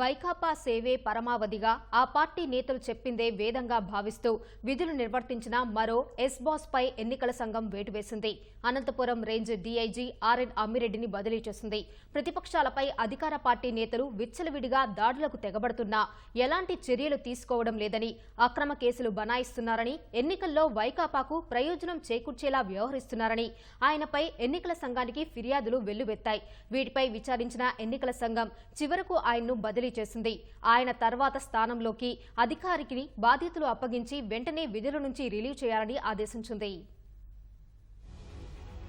వైకాపా సేవే పరమావధిగా ఆ పార్టీ నేతలు చెప్పిందే వేదంగా భావిస్తూ విధులు నిర్వర్తించిన మరో ఎస్ బాస్ పై ఎన్నికల సంఘం వేటు వేసింది అనంతపురం రేంజ్ డీఐజీ ఆర్ఎన్ అమ్మిరెడ్డిని బదిలీ చేసింది. ప్రతిపక్షాలపై అధికార పార్టీ నేతలు విచ్చలవిడిగా దాడులకు తెగబడుతున్నా ఎలాంటి చర్యలు తీసుకోవడం లేదని అక్రమ కేసులు బనాయిస్తున్నారని ఎన్నికల్లో వైకాపాకు ప్రయోజనం చేకూర్చేలా వ్యవహరిస్తున్నారని ఆయనపై ఎన్నికల సంఘానికి ఫిర్యాదులు వెల్లువెత్తాయి. వీటిపై విచారించిన ఎన్నికల సంఘం చివరకు ఆయన్ను బదిలీ చేసింది. ఆయన తర్వాత స్థానంలోకి అధికారికి బాధ్యతలు అప్పగించి వెంటనే విధుల నుంచి రిలీవ్ చేయాలని ఆదేశించింది.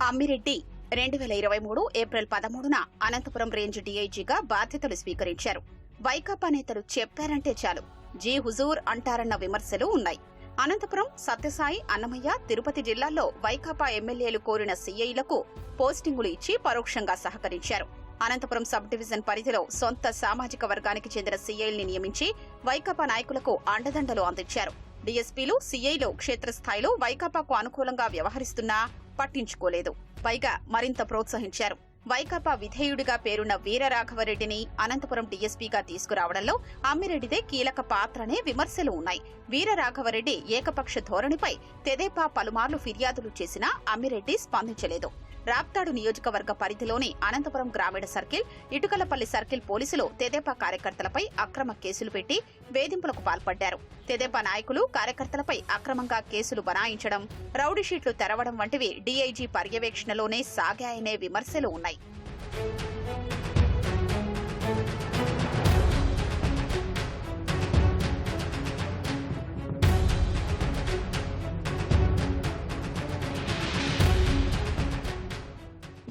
అమ్మిరెడ్డి రెండు వేల ఇరవై మూడు ఏప్రిల్ పదమూడున అనంతపురం రేంజ్ డీఐజీగా బాధ్యతలు స్వీకరించారు. వైకాపా నేతలు చెప్పారంటే చాలు. జీ హుజూర్ అంటారన్న విమర్శలు ఉన్నాయి. అనంతపురం సత్యసాయి అన్నమయ్య తిరుపతి జిల్లాల్లో వైకాపా ఎమ్మెల్యేలు కోరిన సీఐలకు పోస్టింగులు ఇచ్చి పరోక్షంగా సహకరించారు. అనంతపురం సబ్ డివిజన్ పరిధిలో సొంత సామాజిక వర్గానికి చెందిన సీఐల్ని నియమించి వైకాపా నాయకులకు అండదండలు అందించారు. డీఎస్పీలు సీఐలు క్షేత్రస్థాయిలో వైకాపాకు అనుకూలంగా వ్యవహరిస్తున్నా పట్టించుకోలేదు. పైగా మరింత ప్రోత్సహించారు. వైకాపా విధేయుడిగా పేరున్న వీరరాఘవరెడ్డిని అనంతపురం డీఎస్పీగా తీసుకురావడంలో అమ్మిరెడ్డిదే కీలక పాత్రనే విమర్శలు ఉన్నాయి. వీరరాఘవరెడ్డి ఏకపక్ష ధోరణిపై తెదేపా పలుమార్లు ఫిర్యాదులు చేసినా అమ్మిరెడ్డి స్పందించలేదు. రాప్తాడు నియోజకవర్గ పరిధిలోని అనంతపురం గ్రామీణ సర్కిల్ ఇటుకలపల్లి సర్కిల్ పోలీసులు తెదేపా కార్యకర్తలపై అక్రమ కేసులు పెట్టి వేధింపులకు పాల్పడ్డారు. తెదేపా నాయకులు కార్యకర్తలపై అక్రమంగా కేసులు బనాయించడం రౌడీషీట్లు తెరవడం వంటివి డీఐజీ పర్యవేక్షణలోనే సాగాయనే విమర్శలు ఉన్నాయి.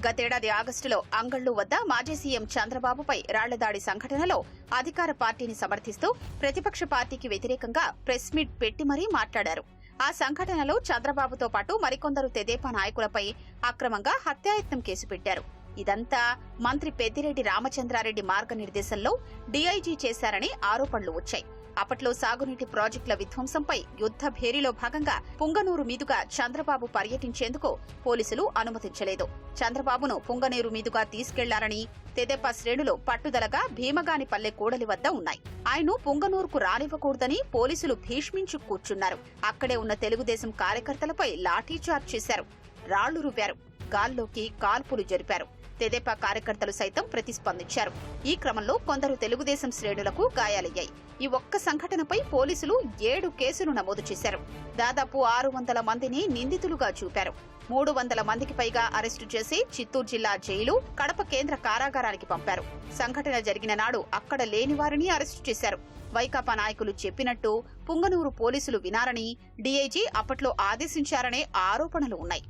గతేడాది ఆగస్టులో అంగళ్ళు వద్ద మాజీ సీఎం చంద్రబాబుపై రాళ్ళదాడి సంఘటనలో అధికార పార్టీని సమర్థిస్తూ ప్రతిపక్ష పార్టీకి వ్యతిరేకంగా ప్రెస్ మీట్ పెట్టి మరీ మాట్లాడారు. ఆ సంఘటనలో చంద్రబాబుతో పాటు మరికొందరు తెదేపా నాయకులపై అక్రమంగా హత్యాయత్నం కేసు పెట్టారు. ఇదంతా మంత్రి పెద్దిరెడ్డి రామచంద్రారెడ్డి మార్గనిర్దేశంలో డీఐజీ చేశారని ఆరోపణలు వచ్చాయి. అప్పట్లో సాగునీటి ప్రాజెక్టుల విధ్వంసంపై యుద్ధ భేరీలో భాగంగా పుంగనూరు మీదుగా చంద్రబాబు పర్యటించేందుకు పోలీసులు అనుమతించలేదు. చంద్రబాబును పుంగనూరు మీదుగా తీసుకెళ్ళారని తెదేపా శ్రేణులు పట్టుదలగా భీమగానిపల్లె కూడలి వద్ద ఉన్నాయి. ఆయన పుంగనూరుకు రానివ్వకూడదని పోలీసులు భీష్మించి కూర్చున్నారు. అక్కడే ఉన్న తెలుగుదేశం కార్యకర్తలపై లాఠీచార్జ్ చేశారు. రాళ్ళు రూపారు గాల్లోకి కాల్పులు జరిపారు. తెదేపా కార్యకర్తలు సైతం ప్రతిస్పందించారు. ఈ క్రమంలో కొందరు తెలుగుదేశం శ్రేణులకు గాయాలయ్యాయి. ఈ ఒక్క సంఘటనపై పోలీసులు ఏడు కేసులు నమోదు చేశారు. దాదాపు ఆరు వందల మందిని నిందితులుగా చూపారు. మూడు వందల మందికి పైగా అరెస్టు చేసి చిత్తూరు జిల్లా జైలు కడప కేంద్ర కారాగారానికి పంపారు. సంఘటన జరిగిన నాడు అక్కడ లేని వారిని అరెస్టు చేశారు. వైకాపా నాయకులు చెప్పినట్టు పుంగనూరు పోలీసులు వినారని డీఐజీ అప్పట్లో ఆదేశించారనే ఆరోపణలు ఉన్నాయి.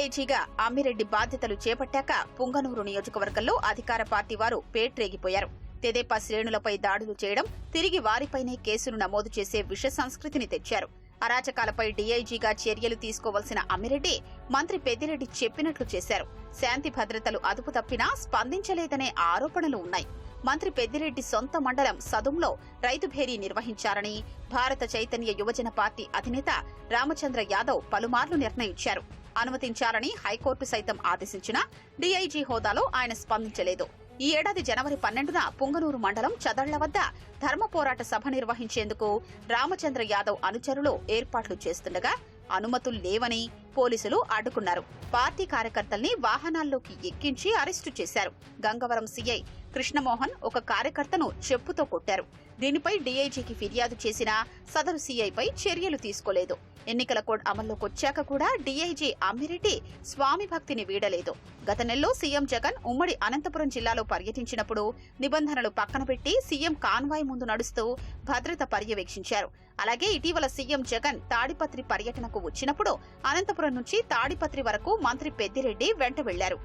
డీఐజీగా అమ్మిరెడ్డి బాధ్యతలు చేపట్టాక పుంగనూరు నియోజకవర్గంలో అధికార పార్టీ వారు పేట్రేగిపోయారు. తెదేపా శ్రేణులపై దాడులు చేయడం తిరిగి వారిపైనే కేసులు నమోదు చేసే విష సంస్కృతిని తెచ్చారు. అరాచకాలపై డీఐజీగా చర్యలు తీసుకోవాల్సిన అమ్మిరెడ్డి మంత్రి పెద్దిరెడ్డి చెప్పినట్లు చేశారు. శాంతి భద్రతలు అదుపు తప్పినా స్పందించలేదనే ఆరోపణలు ఉన్నాయి. మంత్రి పెద్దిరెడ్డి సొంత మండలం సదుంలో రైతు భేరీ నిర్వహించారని భారత చైతన్య యువజన పార్టీ అధినేత రామచంద్ర యాదవ్ పలుమార్లు నిర్ణయించారు. అనుమతించాలని హైకోర్టు సైతం ఆదేశించినా డీఐజీ హోదాలో ఆయన స్పందించలేదు. ఈ ఏడాది జనవరి పన్నెండున పుంగనూరు మండలం చదళ్ళ వద్ద ధర్మ పోరాట సభ నిర్వహించేందుకు రామచంద్ర యాదవ్ అనుచరులు ఏర్పాట్లు చేస్తుండగా అనుమతులు లేవని పోలీసులు అడ్డుకున్నారు. పార్టీ కార్యకర్తల్ని వాహనాల్లోకి ఎక్కించి అరెస్టు చేశారు. గంగవరం సీఐ కృష్ణమోహన్ ఒక కార్యకర్తను చెప్పుతో కొట్టారు. దీనిపై డీఐజీకి ఫిర్యాదు చేసినా సదరు సీఐపై చర్యలు తీసుకోలేదు. ఎన్నికల కోడ్ అమల్లోకొచ్చాక కూడా డీఐజీ అమ్మిరెడ్డి స్వామి భక్తిని వీడలేదు. గత నెలలో సీఎం జగన్ ఉమ్మడి అనంతపురం జిల్లాలో పర్యటించినప్పుడు నిబంధనలు పక్కన పెట్టి సీఎం కాన్వాయ్ ముందు నడుస్తూ భద్రత పర్యవేక్షించారు. అలాగే ఇటీవల సీఎం జగన్ తాడిపత్రి పర్యటనకు వచ్చినప్పుడు అనంతపురం నుంచి తాడిపత్రి వరకు మంత్రి పెద్దిరెడ్డి వెంట వెళ్ళారు.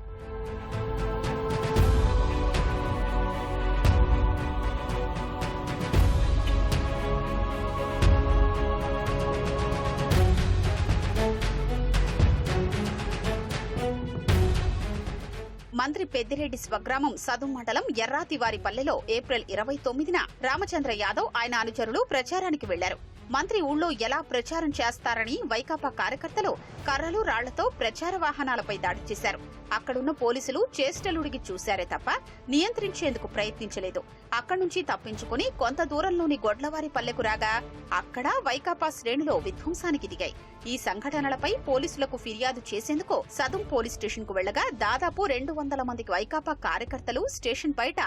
మంత్రి పెద్దిరెడ్డి స్వగ్రామం సదుం మండలం ఎర్రాతివారిపల్లెలో ఏప్రిల్ ఇరవై తొమ్మిదిన రామచంద్ర యాదవ్ ఆయన అనుచరులు ప్రచారానికి వెళ్ళారు. మంత్రి ఊళ్ళో ఎలా ప్రచారం చేస్తారని వైకాపా కార్యకర్తలు కర్రలు రాళ్ళతో ప్రచార వాహనాలపై దాడి చేశారు. అక్కడున్న పోలీసులు చేష్టలుడికి చూశారే తప్ప నియంత్రించేందుకు ప్రయత్నించలేదు. అక్కడి నుంచి తప్పించుకుని కొంత దూరంలోని గొడ్లవారి పల్లెకు రాగా అక్కడ వైకాపా శ్రేణులో విధ్వంసానికి దిగాయి. ఈ సంఘటనలపై పోలీసులకు ఫిర్యాదు చేసేందుకు సదుం పోలీస్ స్టేషన్కు వెళ్ళగా దాదాపు రెండు వందల మందికి వైకాపా కార్యకర్తలు స్టేషన్ బయట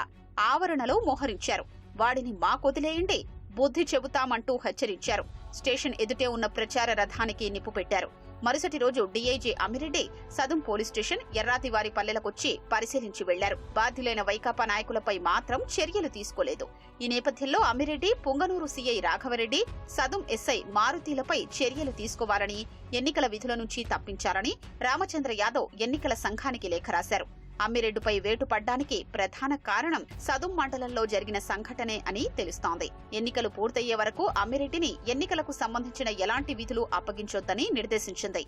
ఆవరణలో మోహరించారు. వాడిని మాకొదిలేయండి బుద్ధి చెబుతామంటూ హెచ్చరించారు. స్టేషన్ ఎదుటే ఉన్న ప్రచార రథానికి నిప్పు పెట్టారు మరుసటి రోజు DIG Ammireddy Sadum police station Errathivari పల్లెలకొచ్చి పరిశీలించి వెళ్ళారు. బాధ్యులైన వైకాపా నాయకులపై మాత్రం చర్యలు తీసుకోలేదు. ఈ నేపథ్యంలో అమిరెడ్డి పుంగనూరు సీఐ రాఘవరెడ్డి సదుం ఎస్ఐ మారుతీలపై చర్యలు తీసుకోవాలని ఎన్నికల విధుల నుంచి తప్పించారని రామచంద్ర యాదవ్ ఎన్నికల సంఘానికి లేఖ రాశారు. అమ్మిరెడ్డిపై వేటు పడ్డానికి ప్రధాన కారణం సదుం మండలంలో జరిగిన సంఘటనే అని తెలుస్తోంది. ఎన్నికలు పూర్తయ్యే వరకు అమ్మిరెడ్డిని ఎన్నికలకు సంబంధించిన ఎలాంటి విధులు అప్పగించొద్దని నిర్దేశించింది.